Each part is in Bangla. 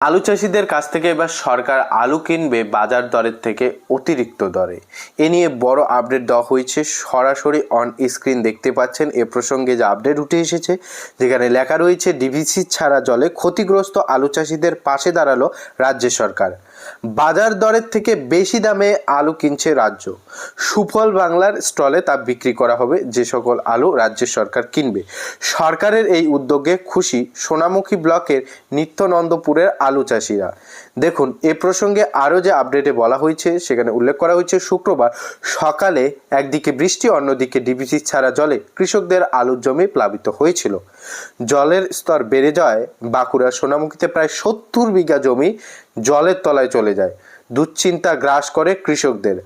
আলু চাষিদের কাছ থেকে এবার সরকার আলু কিনবে বাজার দরের থেকে অতিরিক্ত দরে। এ নিয়ে বড় আপডেট দেওয়া হয়েছে। সরাসরি অন স্ক্রিন দেখতে পাচ্ছেন। এ প্রসঙ্গে যে আপডেট উঠে এসেছে, যেখানে লেখা রয়েছে, ডিভিসি ছাড়া জলে ক্ষতিগ্রস্ত আলু চাষিদের পাশে দাঁড়াল রাজ্য সরকার। বাজার দরের থেকে বেশি দামে আলু কিনছে রাজ্য। সুফল বাংলার স্টলে তা বিক্রি করা হবে, যে সকল আলু রাজ্য সরকার কিনবে। সরকারের এই উদ্যোগে খুশি সোনামুখী ব্লকের নিত্যনন্দপুরের আলু চাষিরা। দেখুন, এ প্রসঙ্গে আরও যে আপডেটে বলা হয়েছে, সেখানে উল্লেখ করা হয়েছে, শুক্রবার সকালে একদিকে বৃষ্টি, অন্যদিকে ডিবিসি ছাড়া জলে কৃষকদের আলুর জমি প্লাবিত হয়েছিল। জলের স্তর বেড়ে যাওয়ায় বাঁকুড়া সোনামুখীতে প্রায় সত্তর বিঘা জমি জলের তলায় চলে যায়। দুশ্চিন্তা গ্রাস করে কৃষকদের।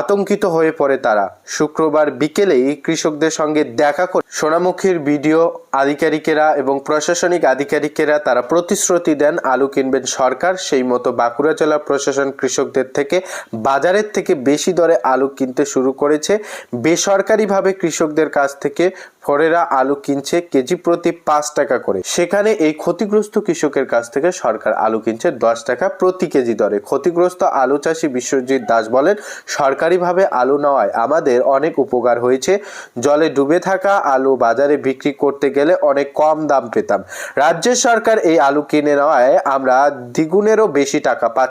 আতঙ্কিত হয়ে পড়ে তারা। শুক্রবার বিকেলেই কৃষকদের সঙ্গে দেখা করে সোনামুখীর ভিডিও আধিকারিকেরা এবং প্রশাসনিক আধিকারিকেরা তারা প্রতিশ্রুতি দেন, আলু কিনবেন সরকার, সেই মতো বাঁকুড়া জেলা প্রশাসন কৃষকদের থেকে বাজারের থেকে বেশি দরে আলু কিনতে শুরু করেছে। বেসরকারিভাবে কৃষকদের কাছ থেকে ফরেরা আলু কিনছে কেজি প্রতি পাঁচ টাকা করে। সেখানে এই ক্ষতিগ্রস্ত কৃষকের কাছ থেকে সরকার আলু কিনছে দশ টাকা প্রতি কেজি দরে। ক্ষতিগ্রস্ত আলু চাষি বিশ্বজিৎ দাস বলেন, সরকারিভাবে আলু নেওয়ায় আমাদের অনেক উপকার হয়েছে। জলে ডুবে থাকা আলু বাজারে বিক্রি করতে গেলে অনেক কম দাম পেতাম। রাজ্যের সরকার এই আলু কিনে নেওয়ায় আমরা দ্বিগুণেরও বেশি টাকা পাচ্ছি।